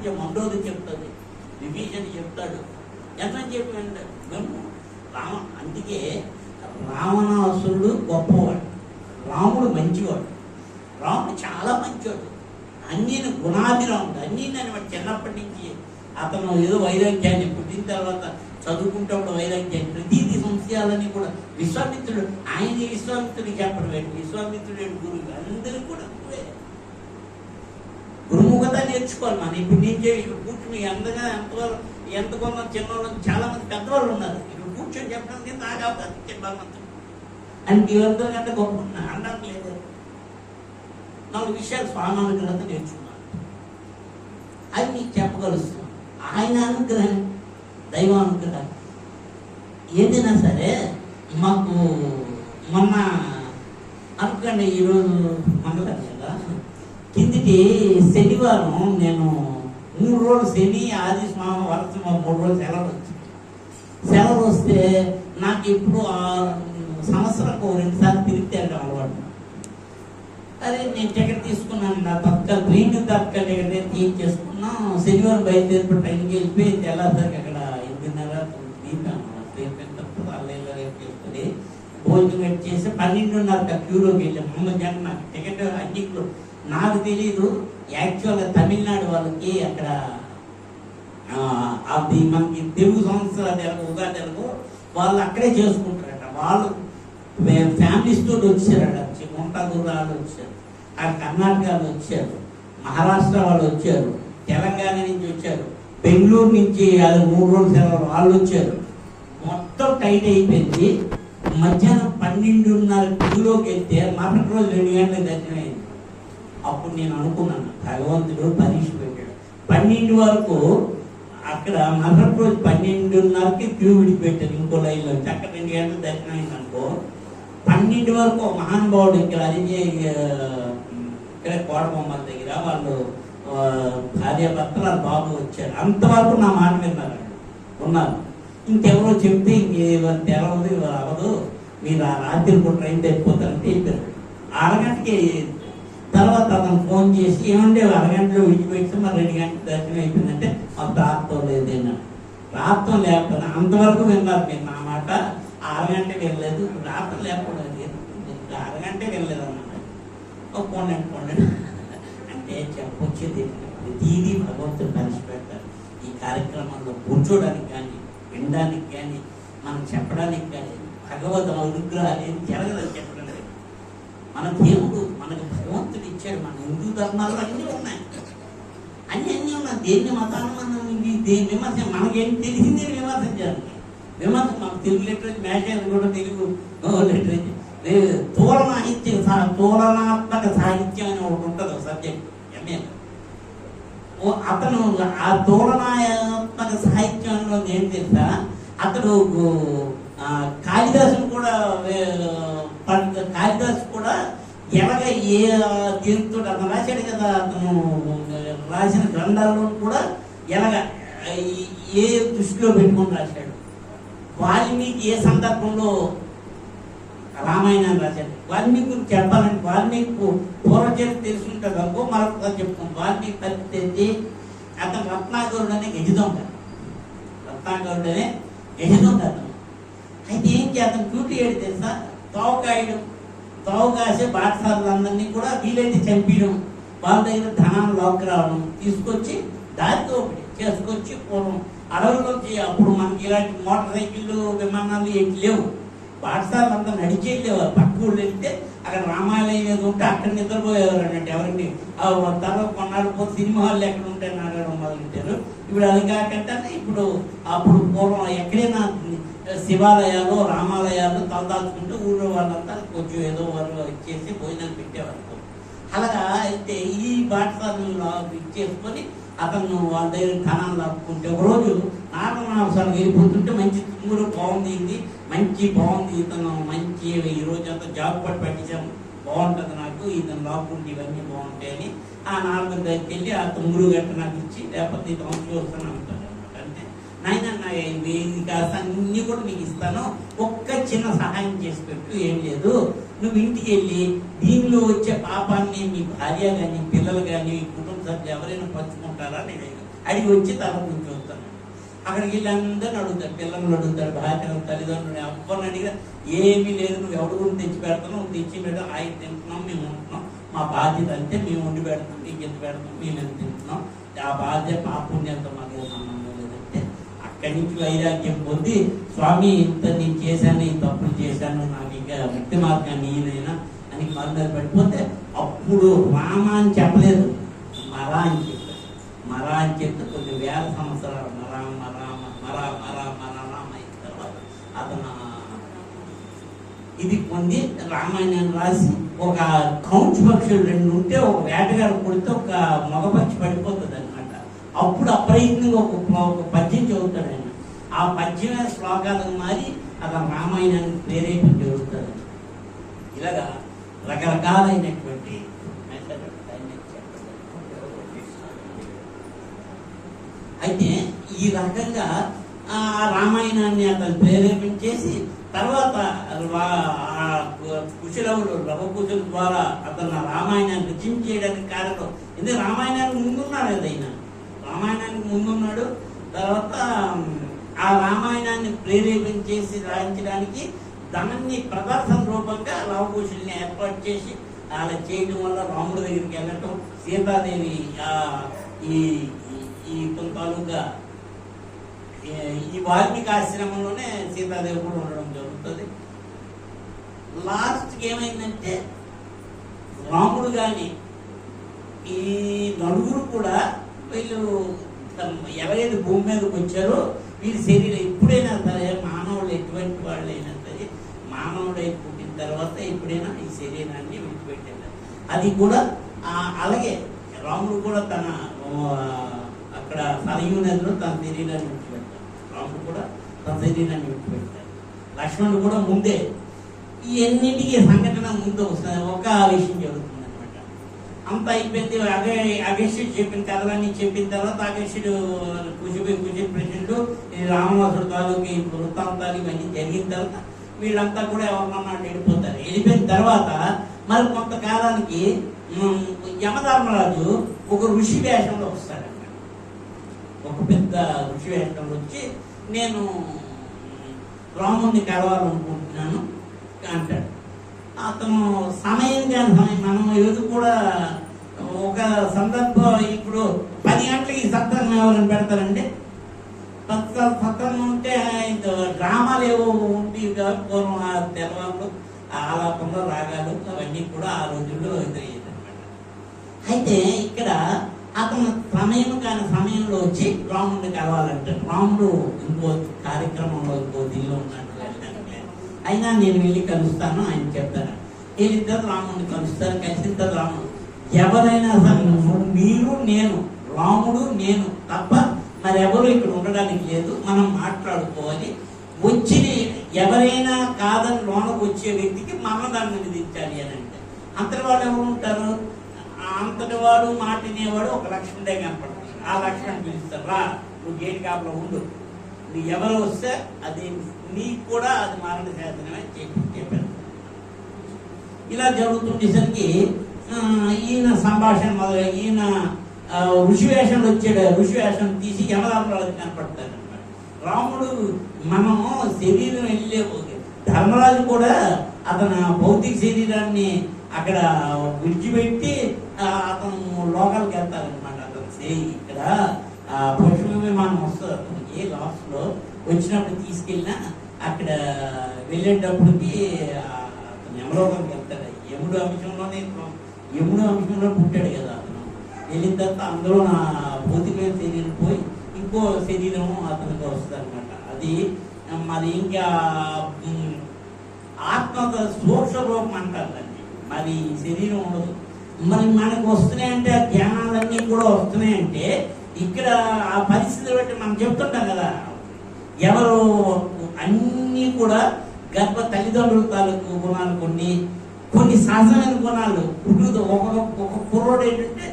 వాక్యం రెండోది చెప్తుంది విభీషణ చెప్తాడు. ఎంత చెప్పి మేము రామ అందుకే రావణాసురుడు గొప్పవాడు. రాముడు మంచివాడు. రాముడు చాలా మంచివాడు. అన్ని గుణాభిరాముడు. అన్ని వాడు చిన్నప్పటి నుంచి అతను ఏదో వైరాగ్యాన్ని పుట్టిన తర్వాత చదువుకుంటప్పుడు వైరాగ్యాన్ని ప్రతిది సంశయాలని కూడా విశ్వామిత్రుడు ఆయన విశ్వామిత్రుడికి చెప్పడం ఏంటి? విశ్వామిత్రుడు గురువు. అందరూ కూడా అంతా నేర్చుకోవాలి మనం. ఇప్పుడు నేను చేయి ఇక్కడ కూర్చుని ఎంతగా ఎంతవరకు ఎంత కొంత చిన్నవాళ్ళు చాలా మంది పెద్దవాళ్ళు ఉన్నారు. ఇక్కడ కూర్చొని చెప్పడానికి నాకు అవకాశం ఇచ్చారు భగవంతుడు అని మీరందరూ కంటే గొప్ప అనడానికి లేదు. నాలుగు విషయాలు స్వామి అనుగ్రహంతో నేర్చుకున్నాను. అది మీకు చెప్పగలుస్తున్నాను ఆయన అనుగ్రహం దైవ అనుగ్రహం. ఏదైనా సరే మాకు మొన్న అనుకోండి ఈరోజు మంగళవారం కదా శనివారం నేను మూడు రోజులు శని ఆది స్వామ వరస మూడు రోజులు సెలవు వచ్చింది. సెలవు వస్తే నాకు ఇప్పుడు ఆ సంవత్సరంకు రెండు సార్లు తిరిగితే వెళ్ళడం అలవాటు. అదే నేను టికెట్ తీసుకున్నాను నా తత్కాల గ్రీన్ తత్కాల టికెట్ నేను శనివారం బయలుదేరి ట్రైన్కి వెళ్ళిపోయి తెల్లారికి అక్కడ ఎనిమిదిన్నర దీపాను భోజనం చేసి పన్నెండున్నర క్యూలోకి వెళ్ళాం. ముందు జనం నాకు టికెట్ అన్నిట్లో నాకు తెలీదు. యాక్చువల్గా తమిళనాడు వాళ్ళకి అక్కడ అది మనకి తెలుగు సంవత్సరాలు ఎలాగో ఉగాది తెలుగు వాళ్ళు అక్కడే చేసుకుంటారట. వాళ్ళు ఫ్యామిలీస్ తోటి వచ్చారట గుంటూరు వాళ్ళు వచ్చారు. ఆ కర్ణాటక వాళ్ళు వచ్చారు. మహారాష్ట్ర వాళ్ళు వచ్చారు. తెలంగాణ నుంచి వచ్చారు. బెంగళూరు నుంచి అది మూడు రోజులు సెలవు వాళ్ళు వచ్చారు. మొత్తం టైట్ అయిపోయింది. మధ్యాహ్నం పన్నెండున్నర కిలోకి వెళ్తే మరుసటి రోజు రెండు గంటలకు దర్శనం అయింది అప్పుడు నేను అనుకున్నాను భగవంతుడు పరీక్ష పెట్టాడు పన్నెండు వరకు అక్కడ మరొక రోజు పన్నెండున్నరకి క్యూ విడిపెట్టాను ఇంకో లైన్లో అక్కడ రెండు గంటలు దర్శనం అయింది అనుకో పన్నెండు వరకు ఒక మహానుభావుడు ఇక్కడ అరిజే ఇక్కడ కోడబొమ్మల దగ్గర వాళ్ళు భార్యాభర్తలు భార్య వాళ్ళ బాబు వచ్చారు. అంతవరకు నా మాట విన్నారు ఉన్నారు. ఇంకెవరో చెప్తే ఇంక తెలవదు ఇవాళ అవ్వదు. మీరు ఆ రాత్రి ఇప్పుడు ట్రైన్ తెప్పిపోతారంటే చెప్పారు. అరగంటకి తర్వాత అతను ఫోన్ చేసి ఏమంటే అరగంటలో విడిచిపెట్టి మరి రెండు గంటల దర్శనం అయిపోయిందంటే మాకు రాత్రం లేదన్నా ప్రాప్తం లేకపోతే అంతవరకు విన్నారు మీరు నా మాట. అరగంట వెళ్ళలేదు రాత్రం లేకపోవడం అరగంటే వెళ్ళలేదు అన్నమాట ఓ పోండి పోండి అంటే చెప్పొచ్చేది ప్రతిదీ భగవంతుడు కలిసి ఈ కార్యక్రమంలో కూర్చోడానికి కానీ వినడానికి కానీ మనం చెప్పడానికి కానీ భగవద్ అనుగ్రహాలు ఏం జరగదని చెప్పడం మన దేవుడు మనకు భగవంతుడు ఇచ్చాడు. మన హిందూ ధర్మాలు అన్నీ ఉన్నాయి. అన్నీ అన్నీ ఉన్నాయి. దేన్ని మతాన్ని మనం ఇది దేని విమర్శ మనకేం తెలిసిందే విమర్శించాలి విమర్శ మనకు తెలుగు లిటరేచర్ మ్యాచ్ కూడా తెలుగు లిటరేచర్. లేదు తోలనాహిత్యం సా- తోలనాత్మక సాహిత్యం అని ఒకటి ఉంటుంది ఒక సబ్జెక్ట్ ఎంఏ ఓ అతను ఆ తోలనాత్మక సాహిత్యంలో ఏం తెలుసా? అతడు ఆ, కాళిదాసును కూడా వే- కాళిదాసు కూడా ఎలాగ ఏ దీంతో అతను రాశాడు కదా అతను రాసిన గ్రంథాల్లో కూడా ఎలాగ ఏ దృష్టిలో పెట్టుకొని రాశాడు? వాల్మీకి ఏ సందర్భంలో రామాయణాన్ని రాశాడు? వాల్మీకి గురించి చెప్పాలంటే వాల్మీకి పూ- పూర్వచరిత్ర తెలుసుంటుంది అనుకో మరొకసారి చెప్తాం వాల్మీకి పరిస్థితి అతను రత్నాకరుడు అనే గజదొంగ. రత్నాకరుడు అనే గజదొంగ అతను. అయితే ఏంటి అతను డ్యూటీ ఏడు తెలుసా? తోవ కాయడం తోవ కాసే బాటసారులందరినీ కూడా వీలైతే చంపించడం వాళ్ళ దగ్గర ధనాన్ని లోకి రావడం తీసుకొచ్చి దారితో ఒకటి చేసుకొచ్చి పూర్వం అడవుల్లోకి అప్పుడు మనకి ఇలాంటి మోటార్ సైకిళ్ళు విమానాలు ఏంటి లేవు. పాఠశాల అంతా నడిచి వెళ్ళేవారు. పక్క ఊళ్ళు వెళ్తే అక్కడ రామాలయం ఏదో ఉంటే అక్కడ నిద్రపోయేవారు అన్నట్టు ఎవరిని ఆ తర్వాత కొన్నాళ్ళు పోతే సినిమా హాల్ ఎక్కడ ఉంటాయని అడగడం మొదలెట్టారు. ఇప్పుడు అది కాకుండా ఇప్పుడు అప్పుడు పూర్వం ఎక్కడైనా శివాలయాలు రామాలయాలు తలదాచుకుంటే ఊళ్ళో వాళ్ళంతా కొంచెం ఏదో వాళ్ళు ఇచ్చేసి భోజనాలు పెట్టేవారు అలాగా అయితే ఈ పాఠశాలలో ఇచ్చేసుకొని అతను వాళ్ళ దగ్గర ధనాలు లాక్కుంటే ఒకరోజు నాగమాసాలు వెళ్ళిపోతుంటే మంచి ఊరు బాగుంది మంచి బాగుంది ఇతను మంచి ఈ రోజు అంతా జాబ్ పట్టి పట్టించాము. బాగుంటుంది నాకు ఇతను లాక్కుంటే ఇవన్నీ బాగుంటాయి అని. ఆ నాలుగు దగ్గరికి వెళ్ళి ఆ తుమ్మురు గట్ట నాకు ఇచ్చి లేకపోతే ఇతను చూస్తాను అంటాడు అనమాట అంటే నాయన నా కాస్త అన్నీ కూడా నీకు ఇస్తాను. ఒక్క చిన్న సహాయం చేసి పెట్టు ఏం లేదు. నువ్వు ఇంటికి వెళ్ళి దీనిలో వచ్చే పాపాన్ని మీ భార్య కానీ పిల్లలు కానీ కుటుంబ సభ్యులు ఎవరైనా పంచుకుంటారా? నేను అడిగి వచ్చి తల నుంచి అక్కడికి వీళ్ళందరిని అడుగుతారు పిల్లలు పిల్లల్ని అడుగుతాడు తల్లిదండ్రులు ఎవరిని అడిగినా ఏమీ లేదు నువ్వు ఎవడు కూడా తెచ్చి పెడతావు తెచ్చి పెడతాం ఆయన తింటున్నాం మేము ఉంటున్నాం. మా బాధ్యత అంతే మేము వండి పెడతాం నీకు ఎంత పెడతాం మేము ఎంత తింటున్నాం. ఆ బాధ్యత మా పుణ్యంతో మాకు సంబంధం లేదంటే అక్కడి నుంచి వైరాగ్యం పొంది స్వామి ఇంత నేను చేశాను ఈ తప్పులు చేశాను నాకు ఇంకా ముక్తి మార్గాన్ని ఈయనైనా అని కాలు పెట్టిపోతే పడిపోతే అప్పుడు రామ అని చెప్పలేదు. మరా అని చెప్పారు. మరా అని చెప్తే కొన్ని వేల సంవత్సరాలు మరా మరా మరా మరా మరా రామ అయిన తర్వాత అతను ఇది పొంది రామాయణాన్ని రాసి ఒక కౌంచ్ పక్షులు రెండు ఉంటే ఒక వేటగాడు కొడితే ఒక మగపక్షి పడిపోతుంది అనమాట అప్పుడు అప్రయత్నంగా ఒక ఒక పద్యం చదువుతాడు ఆయన. ఆ పద్యమే శ్లోకాలకు మారి అతను రామాయణాన్ని ప్రేరేపి చదువుతాడు ఇలాగా రకరకాలైనటువంటి అయితే ఈ రకంగా ఆ రామాయణాన్ని అతను ప్రేరేపించేసి తర్వాత వా- ఆ కుశలవులు రఘుకుశుల ద్వారా అతను రామాయణాన్ని రామాయణాన్ని రచించేయడానికి కారణం. ఇది రామాయణానికి ముందున్నాడు ఏదైనా రామాయణానికి ముందున్నాడు. తర్వాత ఆ రామాయణాన్ని ప్రేరేపించేసి రాయించడానికి దాన్ని ప్రదర్శన రూపంగా లవకుశుల్ని ఏర్పాటు చేసి అలా చేయడం వల్ల రాముడి దగ్గరికి వెళ్ళటం సీతాదేవి ఆ ఈ ఈ- తాలూకా ఈ- వాల్మీకి ఆశ్రమంలోనే సీతాదేవి కూడా ఉండడం జరుగుతుంది. లాస్ట్కి ఏమైందంటే రాముడు కానీ ఈ నలుగురు కూడా వీళ్ళు ఎవరైతే భూమి మీదకి వచ్చారో వీరి శరీరం ఎప్పుడైనా సరే మానవుడు ఎటువంటి వాళ్ళైనా సరే మానవుడై పుట్టిన తర్వాత ఎప్పుడైనా ఈ శరీరాన్ని విడిచిపెట్టారు అది కూడా అలాగే రాముడు కూడా తన అక్కడ సరయూ నదిలో తన శరీరాన్ని విడిచిపెట్టాడు రాముడు కూడా తన శరీరాన్ని విడిచిపెట్టాడు లక్ష్మణుడు కూడా ముందే ఈ ఎన్నింటికి సంఘటన ముందు వస్తుంది. ఒక విషయం జరుగుతుంది అనమాట అంత అయిపోయింది. అగే అగస్యుడు చెప్పిన కథలన్నీ చెప్పిన తర్వాత అగస్యుడు కుషిపి కుషి ప్రెసిడెంట్ ఈ రామవాసుడు తాలూకు వృత్తాంతాలు ఇవన్నీ జరిగిన తర్వాత వీళ్ళంతా కూడా ఎవరన్నా వెళ్ళిపోతారు. వెళ్ళిపోయిన తర్వాత మరి కొంతకాలానికి యమధర్మరాజు ఒక ఋషి వేషంలో ఒక పెద్ద ఋషి వచ్చి నేను రాముడిని కలవాలనుకుంటున్నాను అంటాడు. అతను సమయం కాని సమయం మనం ఏది కూడా ఒక సందర్భం ఇప్పుడు పది గంటలకి సత్రం ఎవరైనా పెడతారండి. సత్ర సత్రం ఉంటే డ్రామాలు ఏవో ఉండేవి కదా పూర్వం ఆ తెలవాళ్ళు ఆలాపంలో రాగాలు అవన్నీ కూడా ఆ రోజుల్లో ఎదురయ్యేది అనమాట అయితే ఇక్కడ అతను సమయం కాని సమయంలో వచ్చి రాముడిని కలవాలంటే రాముడు ఇంకో కార్యక్రమంలో ఇంకో దిల్లో ఉన్నట్టు అయినా నేను వెళ్ళి కలుస్తాను ఆయన చెప్తాను వీళ్ళిద్దరు రాముడిని కలుస్తారు. కలిసిన తర్వాత రాముడు ఎవరైనా సరే మీరు నేను రాముడు నేను తప్ప మరెవరు ఇక్కడ ఉండడానికి లేదు. మనం మాట్లాడుకోవాలి. వచ్చిన ఎవరైనా కాదని లోనకు వచ్చే వ్యక్తికి మరణదాన్ని విధించాలి అని అంటే. అంతటి వాళ్ళు ఎవరు ఉంటారు? అంతటి వాడు మాట తినేవాడు ఒక లక్ష్మణుడే కనపడతాడు. ఆ లక్ష్మణ్ పిలుస్తారు రా నువ్వు గేట్ కాపలో ఉండు. నువ్వు ఎవరు వస్తే అది నీకు కూడా అది మరణ శాసనమే చెప్పి చెప్పారు. ఇలా జరుగుతుండేసరికి ఈయన సంభాషణ మొదలు ఈయన ఆ, వచ్చాడు. ఋషివేషం తీసి యమధర్మరాజు కనపడతాడు అనమాట రాముడు మనము శరీరం వెళ్ళే ధర్మరాజు కూడా అతను భౌతిక శరీరాన్ని అక్కడ విడిచిపెట్టి అతను లోకాలకు వెళ్తారనమాట అతను. సే ఇక్కడ ఆ, పశువు విమానం వస్తుంది అతనికి లాస్ట్లో వచ్చినప్పుడు తీసుకెళ్ళినా అక్కడ వెళ్ళేటప్పటికి ఆ, అతను యమలోకానికి వెళ్తాడు. యముడు అంశంలోనే యముడు అంశంలో పుట్టాడు కదా అతను. వెళ్ళిన తర్వాత అందులో నా భౌతికమైన శరీరం పోయి ఇంకో శరీరం అతనికి వస్తుంది అనమాట అది మరి ఇంకా ఆత్మ సూక్ష్మ రూపం అంటారు దాన్ని. మరి శరీరం ఉండదు. మరి మనకు వస్తున్నాయంటే ఆ జ్ఞానాలన్నీ కూడా వస్తున్నాయంటే ఇక్కడ ఆ పరిస్థితి బట్టి మనం చెప్తుంటాం కదా. ఎవరు అన్నీ కూడా గర్భ తల్లిదండ్రుల తాలూకు గుణాలు కొన్ని కొన్ని సహజమైన గుణాలు. పుట్టుకతో ఒక్కొక్క ఒక కుర్రోడు ఏంటంటే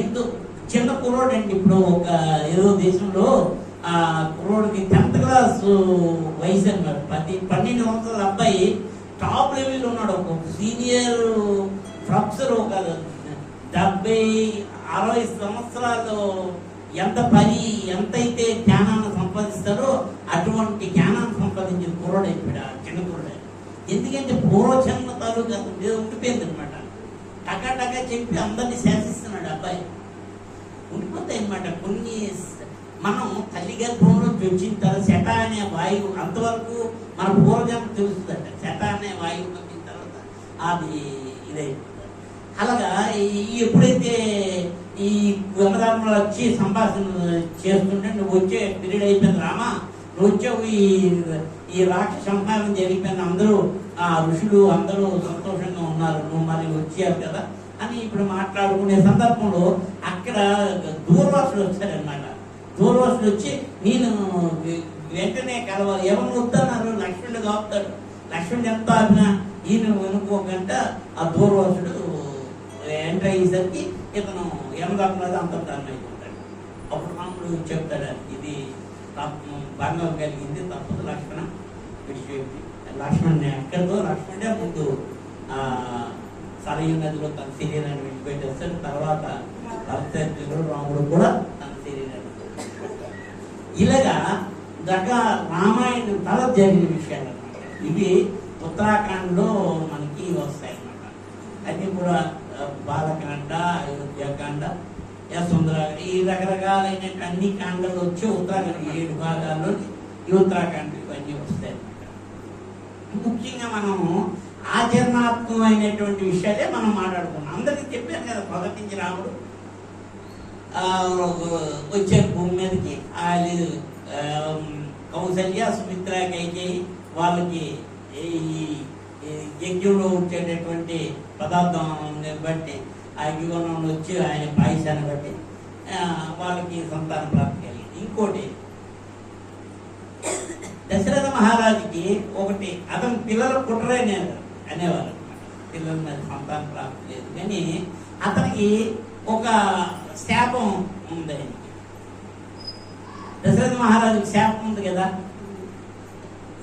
ఎంతో చిన్న కుర్రోడు అండి. ఇప్పుడు ఒక ఏదో దేశంలో ఆ కుర్రోడికి టెన్త్ క్లాస్ వయసు అన్నమాట పది పన్నెండు సంవత్సరాల అబ్బాయి టాప్ లెవెల్లో ఉన్నాడు. ఒక సీనియర్ ప్రొఫెసర్ ఒక డెబ్బై అరవై సంవత్సరాలు ఎంత పని ఎంతైతే జ్ఞానాన్ని సంపాదిస్తారో అటువంటి జ్ఞానాన్ని సంపాదించిన కుర్రోడు అయిపోయాడు ఆ చిన్న కుర్రోడు. ఎందుకంటే పూర్వజన్మ తాలూకు అతని మీద ఉండిపోయింది అనమాట టకా టకా చెప్పి అందరినీ శాసిస్తున్నాడు అబ్బాయి. ఉండిపోతాయి అనమాట కొన్ని మనం తల్లి గర్భంలో వచ్చిన తర్వాత శట అనే వాయువు అంతవరకు మన పూర్వజన్మ తెలుస్తుందట. శట అనే వాయువు పంపిన తర్వాత అది ఇదైపోతుంది అలాగా ఈ ఎప్పుడైతే ఈ గంగరాములు వచ్చి సంభాషణ చేస్తుంటే నువ్వు వచ్చే పీరియడ్ అయిపోయింది రామా నువ్వు వచ్చావు ఈ ఈ రాక్ష సంహారం జరిగిపోయింది అందరూ ఆ ఋషులు అందరూ సంతోషంగా ఉన్నారు నువ్వు మరి వచ్చావు కదా అని ఇప్పుడు మాట్లాడుకునే సందర్భంలో అక్కడ దూర్వాసులు వచ్చారనమాట దూర్వాసులు వచ్చి నేను వెంటనే కలవాలి ఎవరు వద్దన్నారు? లక్ష్మణుడు కాపుతాడు. లక్ష్మణుడు ఎంత ఆపినా ఈయన వెనుకోకంట ఆ దూర్వాసుడు ఎంటర్ అయ్యేసరికి ఇతను యమధర్మరాజు అంతర్ధానం అయిపోతాడు. అప్పుడు రాముడు చెప్తాడు ఇది తప్పు భంగం కలిగింది తప్పదు లక్ష్మణ విడిచిపెట్టి లక్ష్మణ్ ఎక్కడో లక్ష్మణే ముందు ఆ సరయు నదిలో తన శరీరాన్ని విడిచిపెట్టేస్తాడు తర్వాత భక్తులు రాముడు కూడా తన శరీరాన్ని ఇలాగా దగ్గ రామాయణం తల జరిగిన విషయాలు అన్నమాట ఇవి ఉత్తరాఖండ్లో మనకి వస్తాయి అన్నమాట అది కూడా బాలకాండ అయోధ్యకాండ యశుంధర ఈ రకరకాలైన అన్ని కాండలు వచ్చి ఉత్తరాఖండ్ ఏడు భాగాల్లో ఈ ఉత్తరాఖండ్ ఇవన్నీ వస్తాయి అన్నమాట. ముఖ్యంగా మనము ఆచరణాత్మకమైనటువంటి విషయాలే మనం మాట్లాడుకున్నాం అందరికీ చెప్పాను కదా మొదటి నుంచి రాముడు వచ్చే భూమి మీదకి అది ఆ, కౌసల్య సుమిత్ర కైకేయి వాళ్ళకి ఈ యజ్ఞంలో వచ్చేటటువంటి పదార్థం బట్టి ఆ యుగంలో వచ్చి ఆయన పాయసాన్ని బట్టి వాళ్ళకి సంతాన ప్రాప్తి కలిగింది. ఇంకోటి దశరథ మహారాజుకి ఒకటి అతని పిల్లలు పుట్టరే అనేవారు పిల్లల మీద సంతాన ప్రాప్తి లేదు. కానీ అతనికి ఒక శాపం ఉంది. దశరథ మహారాజుకి శాపం ఉంది కదా?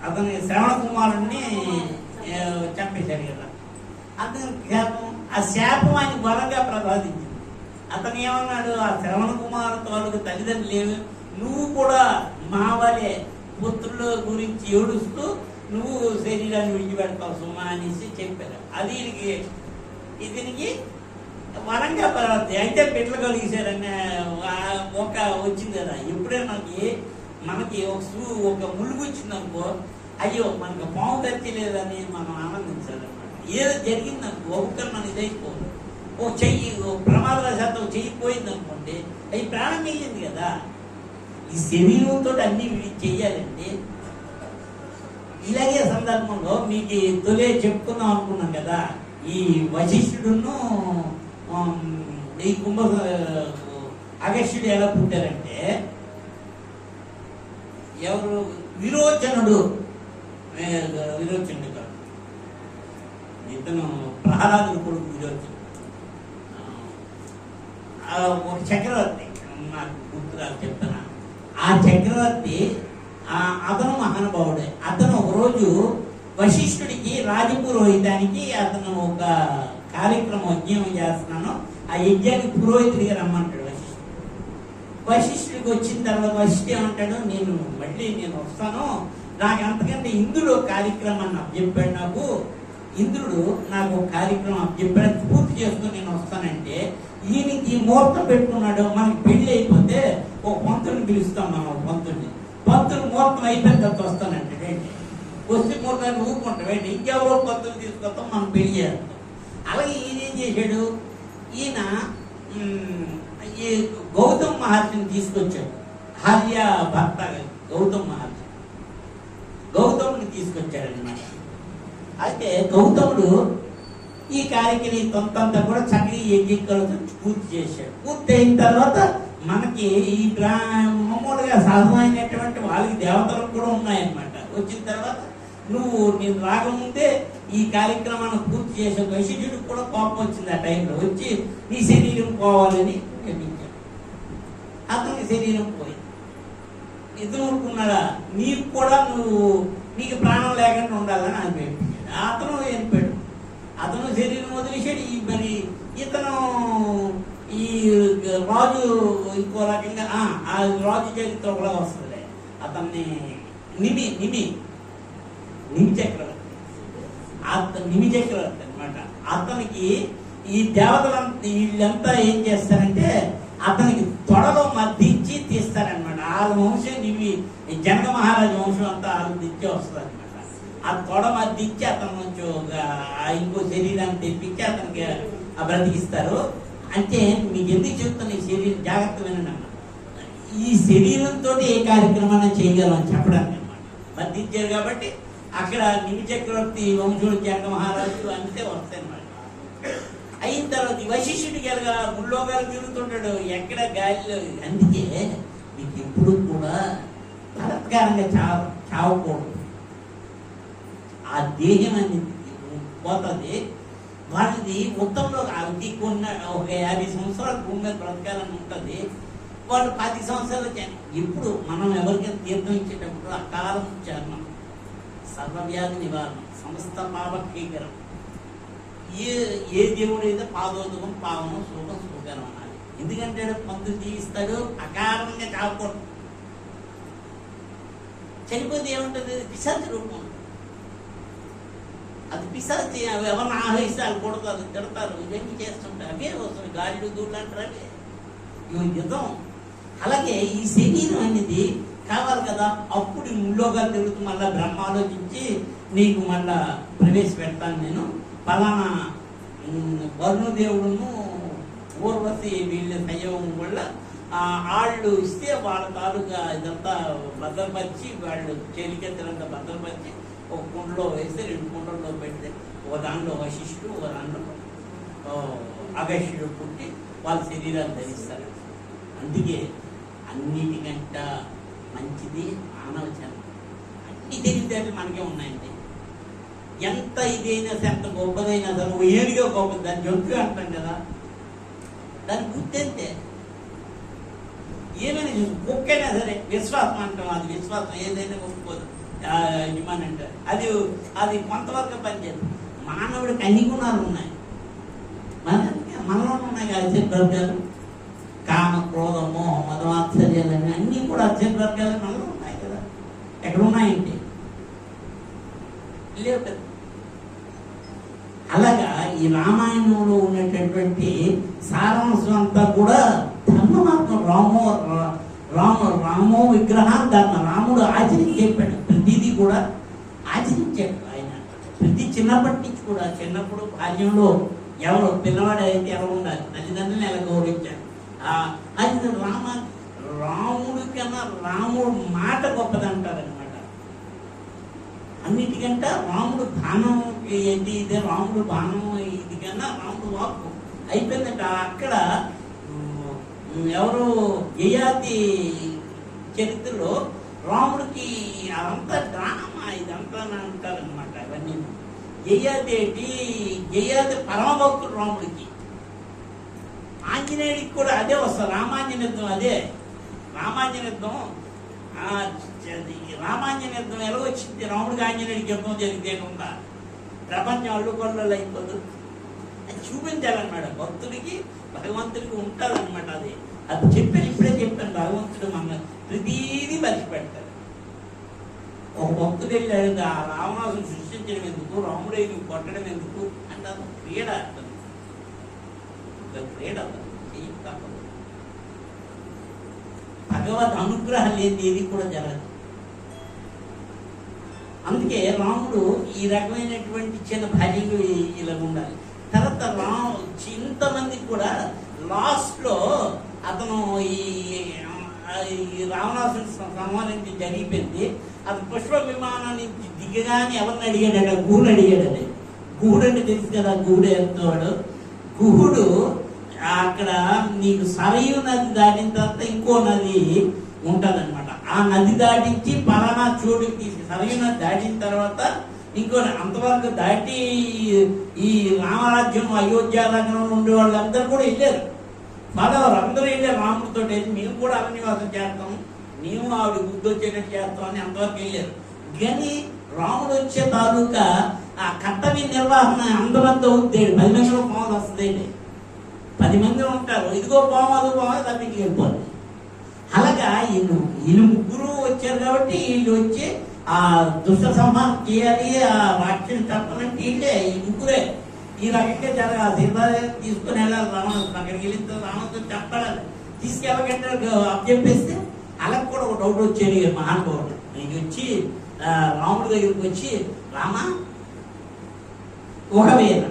అతని శ్రవణ కుమారుణ్ణి చంపేశాడు కదా. అతను శాపం ఆ శాపం ఆయన బలంగా ప్రసాదించింది. అతను ఏమన్నాడు? ఆ శ్రవణ కుమార్ తాలూకు తల్లిదండ్రులు లేవు నువ్వు కూడా మా వలే పుత్రుల గురించి ఏడుస్తూ నువ్వు శరీరాన్ని విడిచిపెడతావు సుమా అనేసి చెప్పారు అది ఈయనకి ఇతనికి వరంగా పర్వతి అయితే బిడ్డలు కలిగేశారనే ఒక వచ్చింది కదా. ఎప్పుడే మనకి మనకి ఒక సూ ఒక ములుగు వచ్చింది అనుకో అయ్యో మనకు పాము కత్తి లేదని మనం ఆనందించాలన్నమాట ఏదో జరిగిందనుకో ఒక్కరు మనం ఇదైపోదు. ఓ చెయ్యి ఓ ప్రమాదవశాత్తు చెయ్యి పోయింది అనుకోండి అవి ప్రాణం వేయింది కదా. ఈ శరీరంతో అన్ని చెయ్యాలండి ఇలాగే సందర్భంలో మీకు తొలే చెప్పుకుందాం అనుకున్నాం కదా. ఈ వశిష్ఠుడును ఈ కుంభ అగస్యుడు ఎలా పుట్టారంటే ఎవరు? విరోచనుడు. విరోచనుడు కాదు. ఇతను ప్రహ్లాదుడు కొడుకు విరోచనుడు ఆ, ఒక చక్రవర్తి నాకు గుర్తురాలు చెప్తాను ఆ చక్రవర్తి అతను మహానుభావుడే. అతను ఒకరోజు వశిష్ఠుడికి రాజపురోహితానికి అతను ఒక కార్యక్రమం యజ్ఞం చేస్తున్నాను. ఆ యజ్ఞానికి పురోహితుడిగా రమ్మంటాడు వశిష్ఠుడు. వశిష్ఠుడికి వచ్చిన తర్వాత వశిష్ఠుడు ఏమంటాడు నేను మళ్ళీ నేను వస్తాను. నాకు అంతకంటే ఇంద్రుడు కార్యక్రమాన్ని అప్పచెప్పాడు నాకు ఇంద్రుడు నాకు కార్యక్రమం అప్పచెప్పాడు పూర్తి చేసుకుని నేను వస్తానంటే ఈయనకి ముహూర్తం పెట్టుకున్నాడు మనకి పెళ్ళి అయిపోతే ఒక పంతుని పిలుస్తాం మనం ఒక పంతుని పంతులు ముహూర్తం అయిపోయిన తర్వాత వస్తానంటే ఏంటి? వస్తే ముహూర్తాన్ని ఊరుకుంటాం. ఏంటి? ఇంకెవరో పంతులు తీసుకొస్తాం మనం పెళ్ళి చేస్తాం. అలాగే ఈయన ఏం చేశాడు? ఈయన ఈ గౌతమ్ మహర్షిని తీసుకొచ్చాడు. హాల్య భర్త గౌతమ్ మహర్షి. గౌతముని తీసుకొచ్చారనమాట అయితే గౌతముడు ఈ కార్యక్రమం తొంతంతా కూడా చక్కగా యజ్ఞికలతో పూర్తి చేశాడు. పూర్తి అయిన తర్వాత మనకి ఈ మామూలుగా సహజమైనటువంటి వాళ్ళకి దేవతలు కూడా ఉన్నాయన్నమాట. వచ్చిన తర్వాత నువ్వు నేను రాకముందే ఈ కార్యక్రమాన్ని పూర్తి చేసే వైశిష్యుడికి కూడా కోపం వచ్చింది ఆ టైంలో. వచ్చి నీ శరీరం పోవాలని చెప్పించాడు అతని శరీరం పోయింది. ఇతను ఊరుకున్నాడా? నీకు కూడా నువ్వు నీకు ప్రాణం లేకుండా ఉండాలని ఆమె అతను చనిపోయాడు అతను శరీరం వదిలేసాడు ఈ మరి ఇతను ఈ రాజు ఇంకో రకంగా ఆ, రాజు చరిత్ర కూడా వస్తుంది అతన్ని నిమి నిమి నిమి చక్రవర్తి అతను నిమి చక్రవర్తి అనమాట అతనికి ఈ దేవతలంతా వీళ్ళంతా ఏం చేస్తారంటే అతనికి తొడలో మద్దించి తీస్తారంట ఆ వంశం ఇవి ఈ జనక మహారాజు వంశం అంతా దించి వస్తుంది అనమాట ఆ తొడ మద్దించి అతను నుంచి ఒక ఇంకో శరీరాన్ని తెప్పించి అతనికి బ్రతికిస్తారు. అంటే మీకు ఎందుకు చెప్తున్న ఈ శరీరం జాగ్రత్త వినండి ఈ శరీరంతో ఏ కార్యక్రమాన్ని చేయగలం అని చెప్పడానికి అనమాట బంధించారు కాబట్టి అక్కడ నిమి చక్రవర్తి వంశుడు జనక మహారాజు అంతే వస్తాయి అన్నమాట. అయిన తర్వాత ఈ వశిష్ఠుడికి ఎలాగా ముల్లోగాలు తిరుగుతుంటాడు ఎక్కడ గాలిలో అందుకే మీకు ఎప్పుడు కూడా బలత్కారంగా చావ చావకూడదు. ఆ దేహం అనేది పోతుంది. వాళ్ళది మొత్తంలో అది కొన్న ఒక యాభై సంవత్సరాలు భూమి మీద బ్రతకాలని ఉంటుంది. వాళ్ళు పది సంవత్సరాలు ఇప్పుడు మనం ఎవరికైనా తీర్థం ఇచ్చేటప్పుడు అకాలం చర్మం సర్వవ్యాధి నివారణ సమస్త పాపక్షీకరం ఏ ఏ దేవుడు అయితే పాదోదకం పావనం సుఖం సుఖకరం అన్నారు ఎందుకంటే మందు తీయిస్తాడు అకారణంగా చావకూడదు. చనిపోతే ఏముంటుంది? పిశాచి రూపం. అది పిశాచి అవి ఎవరిని ఆహ్వానిస్తారు వాళ్ళు కొడతారు తిడతారు ఇవన్నీ చేస్తుంటారు అవే వస్తుంది గాలిలు దూళ్ళు అంటారు అవే. ఇవి యుద్ధం. అలాగే ఈ శరీరం అనేది కావాలి కదా అప్పుడు ముల్లోగా తిరుగుతూ మళ్ళీ బ్రహ్మ ఆలోచించి నీకు మళ్ళా ప్రవేశపెడతాను నేను. పలానా వరుణదేవుడును ఊర్వశి వీళ్ళు సంయోగం వల్ల ఆళ్ళు ఇస్తే వాళ్ళ తాలూకా ఇదంతా భద్రపరిచి వాళ్ళు చేలికెత్తలంతా భద్రపరిచి ఒక కుండలో వేస్తే రెండు కుండల్లో పెడితే ఒక దాంట్లో వశిష్ఠుడు ఒక దాంట్లో ఆ, అగస్యుడు పుట్టి వాళ్ళ శరీరాలు ధరిస్తారు. అందుకే అన్నిటికంట మంచిది ఆనవచనం అన్ని తెలివితేటలు మనకే ఉన్నాయండి. ఎంత ఇదైనా సరే ఎంత గొప్పదైనా సరే ఏదిగా గొప్పది దాన్ని జంతుగా అంటాం కదా. దాని గుర్తెంతే ఏమైనా చూసు కుక్కైనా సరే విశ్వాసం అంటాం అది విశ్వాసం. ఏదైనా ఒప్పుకోదు. ఇమ్మని అంటారు అది అది కొంతవరకు పనిచేయదు మానవుడికి అన్ని గుణాలు ఉన్నాయి. మన మనలో ఉన్నాయి కదా అత్యంత వర్గాలు కామ క్రోధ మోహం మదమాత్సర్యాలు అన్నీ అన్నీ కూడా అచ్చే వర్గాలు మనలో ఉన్నాయి కదా. ఎక్కడ ఉన్నాయండి లేవు కదా. ఈ రామాయణంలో ఉన్నటువంటి సారాంశం అంతా కూడా ధర్మ మార్గం రామో రా- రామ రామో విగ్రహాన్ని ధర్మ. రాముడు ఆచరించి చెప్పాడు. ప్రతిదీ కూడా ఆచరించాడు ఆయన. ప్రతి చిన్నప్పటి నుంచి కూడా చిన్నప్పుడు బాల్యంలో ఎవరు పిల్లవాడు అయితే ఎలా ఉండాలి. తల్లిదండ్రులను ఎలా గౌరవించాడు అది రామ రాముడి కన్నా రాముడు మాట గొప్పదంటారు అన్నిటికంటే రాముడు బాణం ఏంటి? ఇదే రాముడు బాణం ఇది కన్నా రాముడు వాక్కు. అయిపోయిందట. అక్కడ ఎవరు యయాతి చరిత్రలో రాముడికి అదంతా డ్రామా ఇదంతా అంటారనమాట అవన్నీ యయాతి ఏంటి? యయాతి పరమభక్తుడు రాముడికి. ఆంజనేయుడికి కూడా అదే వస్తుంది. రామాంజనేయుద్ధం అదే. రామాంజనేయుద్ధం ఆ, యుద్ధం రామాంజనేయుద్ధం ఎలా వచ్చింది? రాముడికి ఆంజనేయుడికి యుద్ధం జరిగితే ప్రపంచం అల్లుకొల్లలు అయిపోదు అది చూపించాలన్నమాట. భక్తుడికి భగవంతుడికి ఉంటుందన్నమాట అది. అది చెప్పాను ఇప్పుడే చెప్పాను భగవంతుడు మన ప్రతీది మర్చిపెడతాడు. ఒక భక్తుడు వెళ్ళాడు ఆ రావణాసుని సృష్టించడం ఎందుకు? రాముడే నువ్వు కొట్టడం ఎందుకు? అంటే అది క్రీడ అర్థం. క్రీడ చెయ్యి తప్పదు. భగవద్ అనుగ్రహం లేని ఏది కూడా జరగదు. అందుకే రాముడు ఈ రకమైనటువంటి చిన్న భార్యకు ఇలా ఉండాలి. తర్వాత రా ఇంతమంది కూడా లాస్ట్లో అతను ఈ రావణాసుని సంహారించి జరిగిపోయింది. అది పుష్ప విమానం నుంచి దిగగానే ఎవరిని అడిగాడట గూడు అడిగాడని గూడు అంటే తెలుసు కదా గూడు ఎంతవాడు గుహుడు అక్కడ నీకు సరయు నది దాటిన తర్వాత ఇంకో నది ఉంటదన్నమాట. ఆ నది దాటించి పలానా చోటుకి తీసి సరయు నది దాటిన తర్వాత ఇంకో అంతవరకు దాటి ఈ రామరాజ్యం అయోధ్య నగరంలో ఉండే వాళ్ళందరూ కూడా వెళ్ళారు. ఫాదర్ అందరూ వెళ్ళారు. రాముడితో వెళ్ళి మేము కూడా అరణ్యవాసం చేస్తాం మేము ఆవిడ గుర్తొచ్చేటట్టు చేస్తాం అని అంతవరకు వెళ్ళారు. కానీ రాముడు వచ్చే తాలూకా ఆ కర్తవ్య నిర్వహణ అందరంతా ఉంది. పది మందిలో మామూలు వస్తుంది పది మంది ఉంటారు. ఇదిగో పోమదు పోమదు తప్పించి వెళ్ళిపోతుంది అలాగా వీళ్ళు వీళ్ళు ముగ్గురు వచ్చారు కాబట్టి వీళ్ళు వచ్చి ఆ దుష్ట సంహారం చేయాలి ఆ వాక్యం చెప్పాలంటే వీళ్ళే ఈ ముగ్గురే. ఈ రకంగా జరగాలి సీతాదేవి తీసుకుని వెళ్ళాలి. రావణుడు అక్కడికి వెళ్ళిన తర్వాత చెప్పాలి. తీసుకెళ్ళకంటే చెప్పేస్తే అలా కూడా ఒక డౌట్ వచ్చేది ఈ మహానుభావుడు. నీకు వచ్చి రాముడి దగ్గరికి వచ్చి రామా ఒకవేళ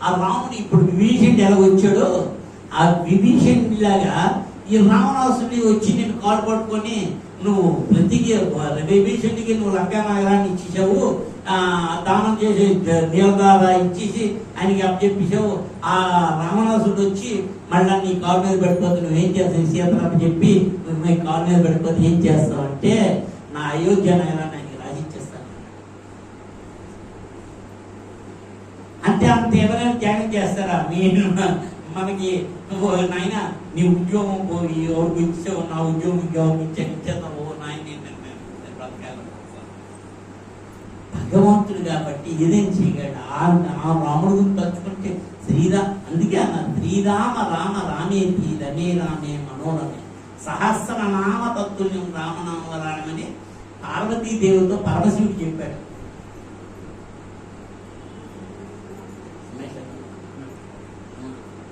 ఆ రాముడు ఇప్పుడు విభీషణుడు ఎలా వచ్చాడో ఆ విభీషణుడి లాగా ఈ రావణాసుని వచ్చి నేను కాలు పట్టుకొని నువ్వు ప్రతికి విభీషణుడికి నువ్వు లంకా నగరాన్ని ఇచ్చేసావు ఆ దానం చేసి దేవదార ఇచ్చేసి ఆయనకి అప్పచెప్పేసావు ఆ రావణాసుడు వచ్చి మళ్ళీ నీ కాలు మీద పడిపోతే నువ్వేం చేస్తావు? సీతరామ చెప్పి నువ్వు నీ కాలు మీద పడిపోతే ఏం చేస్తావు అంటే నా అయోధ్య నగరాన్ని ఆయనకి రాసిచ్చేస్తాను అంటే అంత ఎవరైనా త్యాగం చేస్తారా? మీరు మనకి నువ్వు నాయన నీ ఉద్యోగం పోయి ఎవరికి ఇచ్చావు నా ఉద్యోగం ఉద్యోగం ఇచ్చా ఇచ్చేస్తావు నాయన భగవంతుడు కాబట్టి ఏదేం చేయగలడు? ఆ ఆ రాముడు గురించి తలుచుకుంటే శ్రీరా అందుకే అన్న శ్రీరామ రామ రామేతి రమే రామే మనోరమే. సహస్ర నామ తత్తుల్యం రామనామ రామని పార్వతీదేవితో పరమశివుడు చెప్పాడు.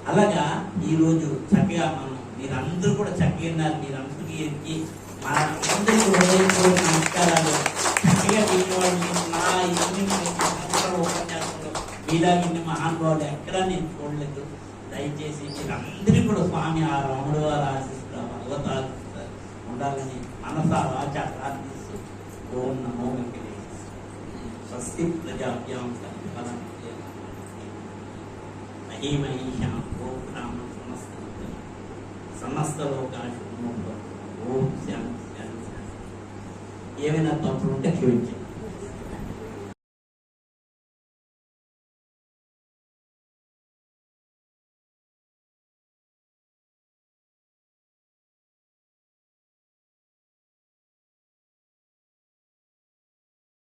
అలాగా ఈరోజు చక్కగా మనం మీరందరూ కూడా చక్కగా ఉన్నారు. మీరందరికీ ఎక్కి మన అందరికీ హృదయపూర్వక నమస్కారాలు. చక్కగా దీని నా ఇన్ని సంవత్సరాల ఉపన్యాసంలో మీలా ఇన్ని మహానుభావులు ఎక్కడా నేను చూడలేదు. దయచేసి మీరందరికీ కూడా స్వామి ఆ రాముడు వారు ఆశిస్తారు భగవతాలు ఉండాలని మనసా వాచ ప్రార్థిస్తూ ఓం నమో వెంకటేశ్వర స్వస్తి ప్రజాభ్యాం ఫలం మహీమహీషాం ఓం సమస్త సమస్త లోకాశు ఓం శాంతి శాంతి ఏమైనా తప్పులు ఉంటే క్షమించండి.